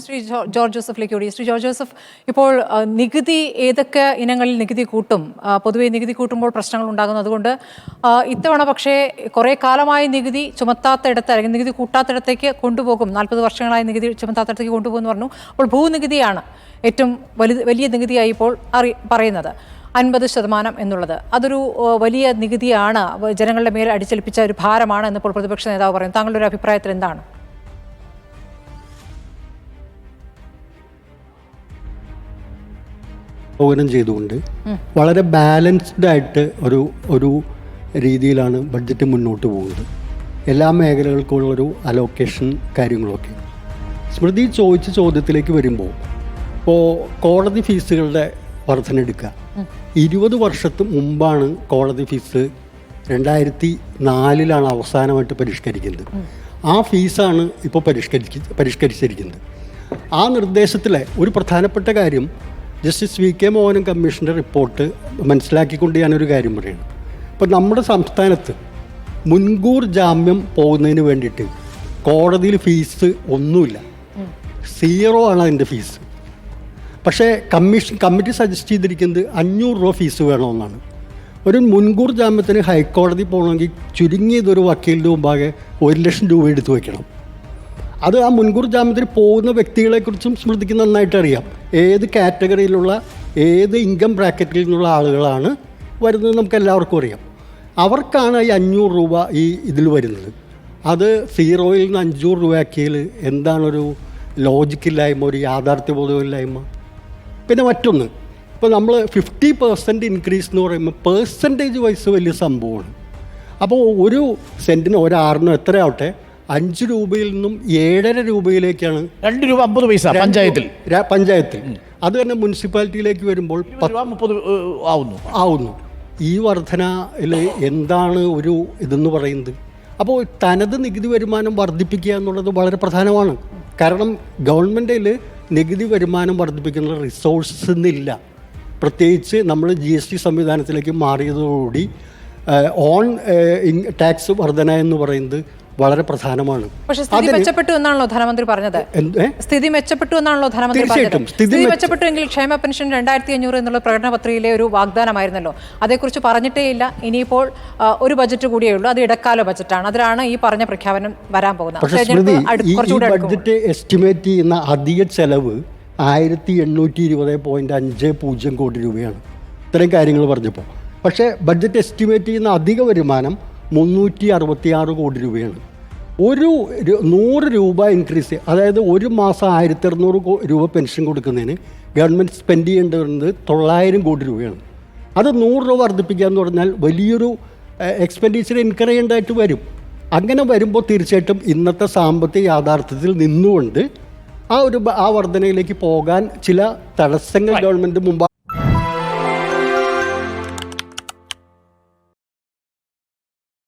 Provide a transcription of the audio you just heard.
Shri- George ജോസഫിലേക്ക് കൂടി Shri George Joseph ഇപ്പോൾ നികുതി ഏതൊക്കെ ഇനങ്ങളിൽ നികുതി കൂട്ടും? പൊതുവേ നികുതി കൂട്ടുമ്പോൾ പ്രശ്നങ്ങൾ ഉണ്ടാകുന്നു. അതുകൊണ്ട് ഇത്തവണ പക്ഷേ കുറേ കാലമായി നികുതി ചുമത്താത്തയിടത്ത് അല്ലെങ്കിൽ നികുതി കൂട്ടാത്തിടത്തേക്ക് കൊണ്ടുപോകും. നാൽപ്പത് വർഷങ്ങളായി നികുതി ചുമത്താത്തിടത്തേക്ക് കൊണ്ടുപോകുന്നു പറഞ്ഞു. അപ്പോൾ ഭൂനികുതിയാണ് ഏറ്റവും വലുത് വലിയ നികുതിയായി ഇപ്പോൾ അറി പറയുന്നത്. അൻപത് ശതമാനം എന്നുള്ളത്. അതൊരു വലിയ നികുതിയാണ്. ജനങ്ങളുടെ മേൽ അടിച്ചേൽപ്പിച്ച ഒരു ഭാരമാണ് എന്നിപ്പോൾ പ്രതിപക്ഷ നേതാവ് പറയുന്നത് താങ്കളുടെ ഒരു അഭിപ്രായത്തിൽ എന്താണ്? അവലോകനം ചെയ്തുകൊണ്ട് വളരെ ബാലൻസ്ഡ് ആയിട്ട് ഒരു ഒരു രീതിയിലാണ് ബഡ്ജറ്റ് മുന്നോട്ട് പോകുന്നത്. എല്ലാ മേഖലകൾക്കുള്ളൊരു അലോക്കേഷൻ കാര്യങ്ങളൊക്കെ. സ്മൃതി ചോദിച്ച ചോദ്യത്തിലേക്ക് വരുമ്പോൾ ഇപ്പോൾ കോടതി ഫീസുകളുടെ വർധന എടുക്കുക. ഇരുപത് വർഷത്ത് മുമ്പാണ് കോടതി ഫീസ് രണ്ടായിരത്തി നാലിലാണ് അവസാനമായിട്ട് പരിഷ്കരിക്കുന്നത്. ആ ഫീസാണ് ഇപ്പോൾ പരിഷ്കരിച്ച് പരിഷ്കരിച്ചിരിക്കുന്നത്. ആ നിർദ്ദേശത്തിലെ ഒരു പ്രധാനപ്പെട്ട കാര്യം ജസ്റ്റിസ് വി കെ മോഹനൻ കമ്മീഷന്റെ റിപ്പോർട്ട് മനസ്സിലാക്കിക്കൊണ്ട് ഞാനൊരു കാര്യം പറയുന്നു അപ്പോൾ നമ്മുടെ സംസ്ഥാനത്ത് മുൻകൂർ ജാമ്യം പോകുന്നതിന് വേണ്ടിയിട്ട് കോടതിയിൽ ഫീസ് ഒന്നുമില്ല. സീറോ ആണ് അതിന്റെ ഫീസ്. പക്ഷേ കമ്മീഷൻ കമ്മിറ്റി സജസ്റ്റ് ചെയ്തിരിക്കുന്നത് അഞ്ഞൂറ് രൂപ ഫീസ് വേണമെന്നാണ്. ഒരു മുൻകൂർ ജാമ്യത്തിന് ഹൈക്കോടതി പോകണമെങ്കിൽ ചുരുങ്ങിയതൊരു വക്കീലിന്റെ മുമ്പാകെ ഒരു ലക്ഷം രൂപ എടുത്തു വയ്ക്കണം അത് ആ മുൻകൂർ ജാമ്യത്തിന് പോകുന്ന വ്യക്തികളെക്കുറിച്ചും സ്മൃതിക്ക് നന്നായിട്ട് അറിയാം. ഏത് കാറ്റഗറിയിലുള്ള ഏത് ഇൻകം ബ്രാക്കറ്റിൽ നിന്നുള്ള ആളുകളാണ് വരുന്നത് നമുക്ക് എല്ലാവർക്കും അറിയാം. അവർക്കാണ് ഈ അഞ്ഞൂറ് രൂപ ഈ ഇതിൽ വരുന്നത്. അത് സീറോയിൽ നിന്ന് അഞ്ഞൂറ് രൂപയാക്കിയതിൽ എന്താണൊരു ലോജിക്കില്ലായ്മ ഒരു യാഥാർത്ഥ്യബോധമില്ലായ്മ പിന്നെ മറ്റൊന്ന് ഇപ്പോൾ നമ്മൾ ഫിഫ്റ്റി പെർസെന്റ് ഇൻക്രീസ് എന്ന് പറയുമ്പോൾ പേഴ്സന്റേജ് വൈസ് വലിയ സംഭവമാണ്. അപ്പോൾ ഒരു സെന്റിന് ഒരാറിനോ എത്രയാവട്ടെ? അഞ്ച് രൂപയിൽ നിന്നും ഏഴര രൂപയിലേക്കാണ് രണ്ട് രൂപ അമ്പത് പൈസ പഞ്ചായത്തിൽ. പഞ്ചായത്തിൽ. അത് തന്നെ മുനിസിപ്പാലിറ്റിയിലേക്ക് വരുമ്പോൾ മുപ്പത് ആവുന്നു. ആവുന്നു. ഈ വർധനയിൽ എന്താണ് ഒരു ഇതെന്ന് പറയുന്നത്? അപ്പോൾ തനത് നികുതി വരുമാനം വർദ്ധിപ്പിക്കുക എന്നുള്ളത് വളരെ പ്രധാനമാണ്. കാരണം ഗവൺമെന്റിൽ നികുതി വരുമാനം വർദ്ധിപ്പിക്കുന്ന റിസോഴ്സസ് ഇന്നില്ല പ്രത്യേകിച്ച് നമ്മൾ ജി എസ് ടി സംവിധാനത്തിലേക്ക് മാറിയതോടുകൂടി ഓൺ ടാക്സ് വർധന എന്ന് പറയുന്നത് വളരെ പ്രധാനമാണ്. പക്ഷെ സ്ഥിതി മെച്ചപ്പെട്ടു എന്നാണല്ലോ ധനമന്ത്രി പറഞ്ഞത്. സ്ഥിതി മെച്ചപ്പെട്ടു എന്നാണല്ലോ ധനമന്ത്രി പറഞ്ഞത്. സ്ഥിതി സ്ഥിതി മെച്ചപ്പെട്ടു എങ്കിൽ ക്ഷേമ പെൻഷൻ രണ്ടായിരത്തി അഞ്ഞൂറ് എന്നുള്ള പ്രകടന പത്രികയിലെ ഒരു വാഗ്ദാനമായിരുന്നല്ലോ. അതേക്കുറിച്ച് പറഞ്ഞിട്ടേ ഇല്ല. ഇനിയിപ്പോൾ ഒരു ബജറ്റ് കൂടിയേ ഉള്ളൂ. അത് ഇടക്കാല ബജറ്റാണ്. അതിലാണ് ഈ പറഞ്ഞ പ്രഖ്യാപനം വരാൻ പോകുന്നത്. ബഡ്ജറ്റ് എസ്റ്റിമേറ്റ് ചെയ്യുന്ന അധിക ചെലവ് ആയിരത്തി എണ്ണൂറ്റി ഇരുപത് പോയിന്റ് അഞ്ച് പൂജ്യം കോടി രൂപയാണ്. ഇത്രയും കാര്യങ്ങൾ പറഞ്ഞപ്പോൾ. പക്ഷേ ബഡ്ജറ്റ് എസ്റ്റിമേറ്റ് ചെയ്യുന്ന അധിക വരുമാനം മുന്നൂറ്റി അറുപത്തി ആറ് കോടി രൂപയാണ്. ഒരു നൂറ് രൂപ ഇൻക്രീസ് അതായത് ഒരു മാസം ആയിരത്തി അറുന്നൂറ് രൂപ പെൻഷൻ കൊടുക്കുന്നതിന് ഗവൺമെന്റ് സ്പെൻഡ് ചെയ്യേണ്ടി വരുന്നത് തൊള്ളായിരം കോടി രൂപയാണ്. അത് നൂറ് രൂപ വർദ്ധിപ്പിക്കുക എന്ന് പറഞ്ഞാൽ വലിയൊരു എക്സ്പെൻഡിച്ചർ ഇൻകർ ചെയ്യേണ്ടതായിട്ട് വരും. അങ്ങനെ വരുമ്പോൾ തീർച്ചയായിട്ടും ഇന്നത്തെ സാമ്പത്തിക യാഥാർത്ഥ്യത്തിൽ നിന്നുകൊണ്ട് ആ ഒരു ആ വർധനയിലേക്ക് പോകാൻ ചില തടസ്സങ്ങൾ ഗവൺമെന്റ് മുമ്പ്